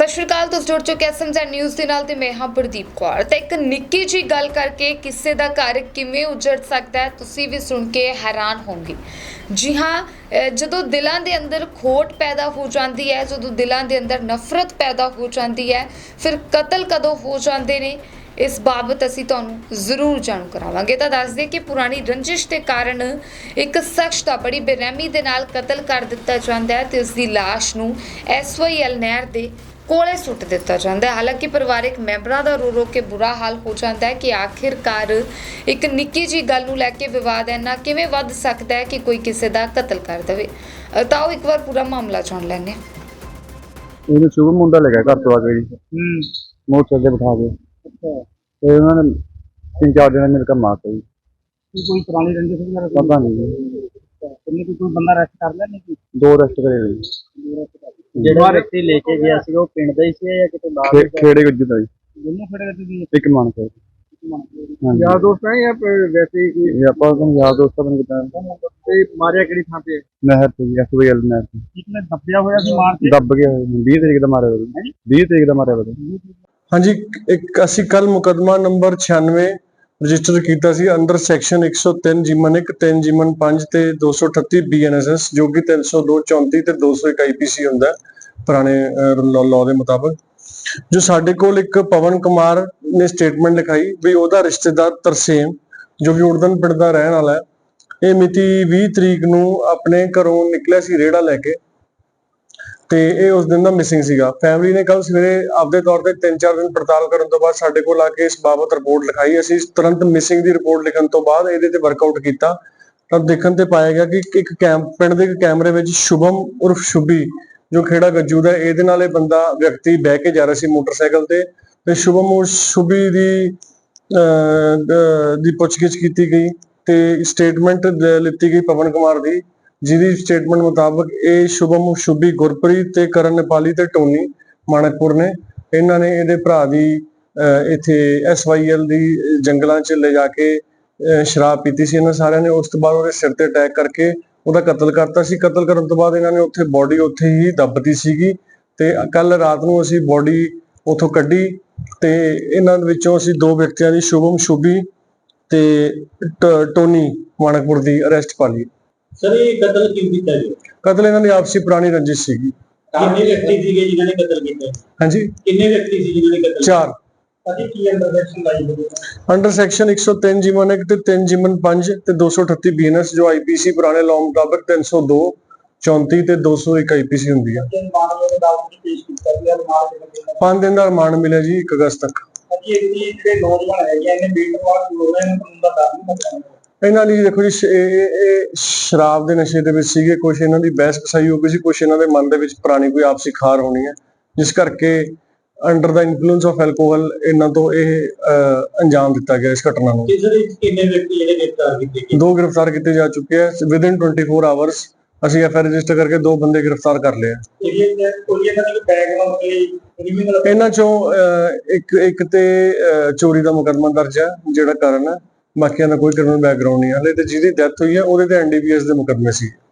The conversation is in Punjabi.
ਸਤਿ ਸ਼੍ਰੀ ਅਕਾਲ, ਤੁਸੀਂ ਜੁੜ ਚੁੱਕੇ ਐਸਐਮਜ਼ੈਡ ਨਿਊਜ਼ ਦੇ ਨਾਲ ਤੇ ਮੈਂ ਹਾਂ ਪ੍ਰਦੀਪ ਕੌਰ। ਤੇ ਇੱਕ ਨਿੱਕੀ ਜੀ ਗੱਲ ਕਰਕੇ ਕਿਸੇ ਦਾ ਘਰ ਕਿਵੇਂ ਉਜੜ ਸਕਦਾ ਹੈ, ਤੁਸੀਂ ਵੀ ਸੁਣ ਕੇ ਹੈਰਾਨ ਹੋਵੋਗੇ। ਜੀ ਹਾਂ, ਅਹ ਜਦੋਂ ਦਿਲਾਂ ਦੇ ਅੰਦਰ ਖੋਟ ਪੈਦਾ ਹੋ ਜਾਂਦੀ ਹੈ, ਜਦੋਂ ਦਿਲਾਂ ਦੇ ਅੰਦਰ ਨਫ਼ਰਤ ਪੈਦਾ ਹੋ ਜਾਂਦੀ ਹੈ, ਫਿਰ ਕਤਲ ਕਦੋਂ ਹੋ ਜਾਂਦੇ ਨੇ, ਇਸ ਬਾਬਤ ਅਸੀਂ ਤੁਹਾਨੂੰ ਜ਼ਰੂਰ ਜਾਣੂ ਕਰਾਵਾਂਗੇ। ਤਾਂ ਦੱਸ ਦਈਏ ਕਿ ਪੁਰਾਣੀ ਰੰਜਿਸ਼ ਦੇ ਕਾਰਨ ਇੱਕ ਸ਼ਖਸ ਦਾ ਬੜੀ ਬੇਰਹਿਮੀ ਦੇ ਨਾਲ ਕਤਲ ਕਰ ਦਿੱਤਾ ਜਾਂਦਾ ਹੈ ਤੇ ਉਸ ਦੀ ਲਾਸ਼ ਨੂੰ ਐਸਵਾਈਐਲ ਨਹਿਰ ਦੇ ਕੋਲੇ ਸੁੱਟ ਦਿੱਤਾ ਜਾਂਦਾ ਹੈ ਹਾਲਾਂਕਿ ਪਰਿਵਾਰਕ ਮੈਂਬਰਾਂ ਦਾ ਰੋ ਰੋ ਕੇ ਬੁਰਾ ਹਾਲ ਹੋ ਜਾਂਦਾ ਹੈ ਕਿ ਆਖਿਰਕਾਰ ਇੱਕ ਨਿੱਕੀ ਜੀ ਗੱਲ ਨੂੰ ਲੈ ਕੇ ਵਿਵਾਦ ਇੰਨਾ ਕਿਵੇਂ ਵੱਧ ਸਕਦਾ ਹੈ ਕਿ ਕੋਈ ਕਿਸੇ ਦਾ ਕਤਲ ਕਰ ਦੇਵੇ ਅ, ਤਾਂ ਆਓ ਇੱਕ ਵਾਰ ਪੂਰਾ ਮਾਮਲਾ ਜਾਣ ਲੈਂਦੇ ਹਾਂ ਇਹਨੂੰ ਸ਼ੁਭ ਮੁੰਡਾ ਲੱਗਾ ਘਰ ਤੋਂ ਆ ਕੇ ਜੀ ਹੂੰ ਮੋਟਰਸਾਈਕਲ ਤੇ ਬਿਠਾ ਕੇ ਅੱਛਾ ਤੇ ਉਹਨਾਂ ਨੇ ਤਿੰਨ ਚਾਰ ਦਿਨ ਮੇਰੇ ਕੰਮ ਮਾਰਤਾ ਜੀ ਕੀ ਕੋਈ ਪੁਰਾਣੀ ਰੰਜਿਸ਼ ਵਗੈਰਾ ਸੀ? ਪਤਾ ਨਹੀਂ ਜੀ ਕਿੰਨੇ ਕੋਈ ਕੋਈ ਬੰਦਾ ਰੈਸਟ ਕਰ ਲਿਆ ਨਹੀਂ ਕੀ ਦੋ ਰੈਸਟ ਕਰੇ ਹੋਏ ਜੀ ਜਿਹੜਾ ਵਿਅਕਤੀ ਲੈ ਕੇ ਗਿਆ ਸੀ ਉਹ ਪਿੰਡ ਦਾ ਹੀ ਸੀ ਜਾਂ ਕਿਤੇ ਬਾਹਰ ਖੇ- ਖੇੜੇ ਗੁੱਜੂ ਦਾ ਜੀ। ਜਿੰਨੂੰ ਫੜੇ ਤੁਸੀਂ? ਇੱਕ ਮਨ ਕਰ ਹਾਂਜੀ। ਯਾਰ ਦੋਸਤ ਹੈ ਜਾਂ ਫਿਰ ਵੈਸੇ ਹੀ ਕੋਈ ਇਹ ਆਪਾਂ ਨੂੰ ਯਾਦ ਦੋਸਤਾਂ ਬਣ ਕਿਤਾ ਤੇ ਮਾਰਿਆ ਕਿਹੜੀ ਥਾਂ ਤੇ? ਨਹਿਰ ਤੇ ਜੀ ਐਸਵਾਈਐਲ ਨਹਿਰ ਤੇ। ਇੱਕ ਨੇ ਦੱਬਿਆ ਹੋਇਆ ਸੀ ਮਾਰ ਕੇ? ਦੱਬ ਗਿਆ ਹੋਇਆ। ਜੀ। 20 ਤਰੀਕ ਦਾ ਮਾਰਿਆ ਹੋਇਆ। ਜੀ 20 ਤਰੀਕ ਦਾ ਮਾਰਿਆ ਹੋਇਆ। ਜੀ। ਹਾਂਜੀ ਇੱਕ ਅਸੀਂ ਕੱਲ ਮੁਕਦਮਾ ਨੰਬਰ 96 ਰਜਿਸਟਰ ਕੀਤਾ ਸੀ ਅੰਡਰ ਸੈਕਸ਼ਨ 103 ਜਿਮਨ 1 3 ਜਿਮਨ 5 ਤੇ 238 ਬੀਐਨਐਸਐਸ ਜੋ ਕਿ 302 34 ਤੇ 201 ਆਈਪੀਸੀ ਹੁੰਦਾ। ਹੈ, ਪੁਰਾਣੇ ਲਾਅ ਦੇ ਮੁਤਾਬਕ, ਜੋ ਸਾਡੇ ਕੋਲ ਇੱਕ ਪਵਨ ਕੁਮਾਰ ਨੇ ਸਟੇਟਮੈਂਟ ਲਿਖਾਈ ਵੀ ਉਹਦਾ ਰਿਸ਼ਤੇਦਾਰ ਤਰਸੇਮ, ਜੋ ਕਿ ਉੜਦਨ ਪਿੰਡ ਦਾ ਰਹਿਣ ਵਾਲਾ ਹੈ, ਇਹ ਮਿਤੀ 20 ਤਰੀਕ ਨੂੰ ਆਪਣੇ ਘਰੋਂ ਨਿਕਲਿਆ ਸੀ ਰੇੜਾ ਲੈ ਕੇ ਤੇ ਇਹ ਉਸ ਦਿਨ ਦਾ ਮਿਸਿੰਗ ਸੀਗਾ। ਫੈਮਿਲੀ ਨੇ ਕੱਲ ਸਵੇਰੇ ਆਪਦੇ ਤੌਰ ਤੇ 3-4 ਦਿਨ ਪੜਤਾਲ ਕਰਨ ਤੋਂ ਬਾਅਦ ਸਾਡੇ ਕੋਲ ਆ ਕੇ ਇਸ ਬਾਬਤ ਰਿਪੋਰਟ ਲਿਖਾਈ। ਅਸੀਂ ਤੁਰੰਤ ਮਿਸਿੰਗ ਦੀ ਰਿਪੋਰਟ ਲਿਖਣ ਤੋਂ ਬਾਅਦ ਇਹਦੇ ਤੇ ਵਰਕਆਊਟ ਕੀਤਾ। ਤਾਂ ਦੇਖਣ ਤੇ ਪਾਇਆ ਗਿਆ ਕਿ ਇੱਕ ਕੈਮ ਪਿੰਡ ਦੇ ਕੈਮਰੇ ਵਿੱਚ ਸ਼ੁਭਮ ਉਰਫ ਸ਼ੁਭੀ ਜੋ ਖੇੜਾ ਗੱਜੂ ਦਾ ਇਹਦੇ ਨਾਲ ਇਹ ਬੰਦਾ ਵਿਅਕਤੀ ਬਹਿ ਕੇ ਜਾ ਰਿਹਾ ਸੀ ਮੋਟਰਸਾਈਕਲ ਤੇ ਤੇ ਸ਼ੁਭਮ ਸ਼ੁਭੀ ਦੀ ਅਹ, ਦੀ ਪੁੱਛਗਿੱਛ ਕੀਤੀ ਗਈ ਤੇ ਸਟੇਟਮੈਂਟ ਲਿੱਤੀ ਗਈ ਪਵਨ ਕੁਮਾਰ ਦੀ ਜਿਹਦੀ ਸਟੇਟਮੈਂਟ ਮੁਤਾਬਕ ਇਹ ਸ਼ੁਭਮ ਸ਼ੁਭੀ ਗੁਰਪ੍ਰੀਤ ਤੇ ਕਰਨ ਨੇਪਾਲੀ ਤੇ ਟੋਨੀ ਮਾਨਕਪੁਰ ਨੇ। ਇਹਨਾਂ ਨੇ ਇਹਦੇ ਭਰਾ ਦੀ ਅਹ, ਇੱਥੇ ਐਸਵਾਈਐਲ ਦੀ ਜੰਗਲਾਂ 'ਚ ਲੈ ਜਾ ਕੇ ਸ਼ਰਾਬ ਪੀਤੀ ਸੀ। ਇਹਨਾਂ ਸਾਰਿਆਂ ਨੇ ਉਸ ਤੋਂ ਬਾਅਦ ਉਹਦੇ ਸਿਰ ਤੇ ਅਟੈਕ ਕਰਕੇ ਉਹਦਾ ਕਤਲ ਕਰਤਾ ਸੀ। ਕਤਲ ਕਰਨ ਤੋਂ ਬਾਅਦ ਇਹਨਾਂ ਨੇ ਉੱਥੇ ਬੋਡੀ ਉੱਥੇ ਹੀ ਦੱਬਤੀ ਸੀਗੀ ਤੇ ਕੱਲ ਰਾਤ ਨੂੰ ਅਸੀਂ ਬੋਡੀ ਉੱਥੋਂ ਕੱਢੀ ਤੇ ਇਹਨਾਂ ਵਿੱਚੋਂ ਅਸੀਂ ਦੋ ਵਿਅਕਤੀਆਂ ਦੀ ਸ਼ੁਭਮ ਸ਼ੁਭੀ ਤੇ ਟੋਨੀ ਮਾਨਕਪੁਰ ਦੀ ਅਰੈਸਟ ਪਾ ਲਈ। ਸਰ ਇਹ ਕਤਲ ਕਿਉਂ ਕੀਤਾ ਜੀ? ਕਤਲ ਇਹਨਾਂ ਦੀ ਆਪਸੀ ਪੁਰਾਣੀ ਰੰਜਿਸ਼ ਸੀਗੀ। ਕਿੰਨੇ ਵਿਅਕਤੀ ਸੀਗੇ ਜਿਨ੍ਹਾਂ ਨੇ ਕਤਲ ਕੀਤਾ ਹਾਂਜੀ। ਕਿੰਨੇ ਵਿਅਕਤੀ ਸੀ ਜਿਨ੍ਹਾਂ ਨੇ ਕਤਲ ਚਾਰ। ਕੀ ਅੰਦਰ ਸੈਕਸ਼ਨ ਲਾਈ ਹੋਈ ਹੈ? ਅੰਡਰ ਸੈਕਸ਼ਨ 103 ਜਿਮਨ 1 ਤੇ 3 ਜਿਮਨ 5 ਤੇ 238 ਬੀਐਨਐਸ ਜੋ ਆਈਪੀਸੀ ਪੁਰਾਣੇ ਲਾਅ ਮੁਤਾਬਕ 302 34 ਤੇ 201 ਆਈਪੀਸੀ ਹੁੰਦੀ ਆ। 5 ਦਿਨ ਦਾ ਰਿਮਾਂਡ ਮਿਲਿਆ ਜੀ 1 ਅਗਸਤ ਤੱਕ। ਇਹਨੇ ਲਈ ਦੇਖੋ ਜੀ ਇਹ ਸ਼ਰਾਬ ਦੇ ਨਸ਼ੇ ਦੇ ਵਿੱਚ ਸੀਗੇ ਕੁਝ ਇਹਨਾਂ ਦੀ ਬਹਿਸ ਕਸਾਈ ਹੋ ਗਈ ਸੀ ਕੁਝ ਇਹਨਾਂ ਦੇ ਮਨ ਦੇ ਵਿੱਚ ਪੁਰਾਣੀ ਕੋਈ ਆਪਸੀ ਖਾਰ ਹੋਣੀ ਹੈ ਜਿਸ ਕਰਕੇ ਅੰਡਰ ਦਾ ਇਨਫਲੂਐਂਸ ਆਫ ਐਲਕੋਹਲ ਇਹਨਾਂ ਤੋਂ ਇਹ ਅਹ, ਅੰਜਾਮ ਦਿੱਤਾ ਗਿਆ ਇਸ ਘਟਨਾ ਨੂੰ। ਇਸ ਦੇ ਕਿੰਨੇ ਵਿਅਕਤੀ ਜਿਹੜੇ ਗ੍ਰਿਫਤਾਰ ਕੀਤੇ ਗਏ? ਦੋ ਗ੍ਰਿਫਤਾਰ ਕੀਤੇ ਜਾ ਚੁੱਕੇ ਆ। ਵਿਦਿਨ 24 ਆਵਰਸ ਅਸੀਂ ਐਫ ਆਈ ਰਜਿਸਟਰ ਕਰਕੇ ਦੋ ਬੰਦੇ ਗ੍ਰਿਫਤਾਰ ਕਰ ਲਏ ਕੋਈ ਇਹਨਾਂ ਦੀ ਬੈਕਗ੍ਰਾਉਂਡ ਤੇ ਕ੍ਰਿਮੀਨਲ ਇਹਨਾਂ ਚੋਂ ਅਹ, ਇੱਕ ਇੱਕ ਤੇ ਅਹ, ਚੋਰੀ ਦਾ ਮੁਕੱਦਮਾ ਦਰਜ ਹੈ ਜਿਹੜਾ ਕਾਰਨ ਹੈ ਬਾਕੀਆਂ ਦਾ ਕੋਈ ਕ੍ਰਿਮੀਨਲ ਬੈਕਗ੍ਰਾਉਂਡ ਨਹੀਂ ਹੈ ਹਲੇ ਤੇ ਜਿਹਦੀ ਡੈਥ ਹੋਈ ਹੈ ਉਹਦੇ ਤੇ ਐਨਡੀਪੀਐਸ ਦੇ ਮੁਕੱਦਮੇ ਸੀ।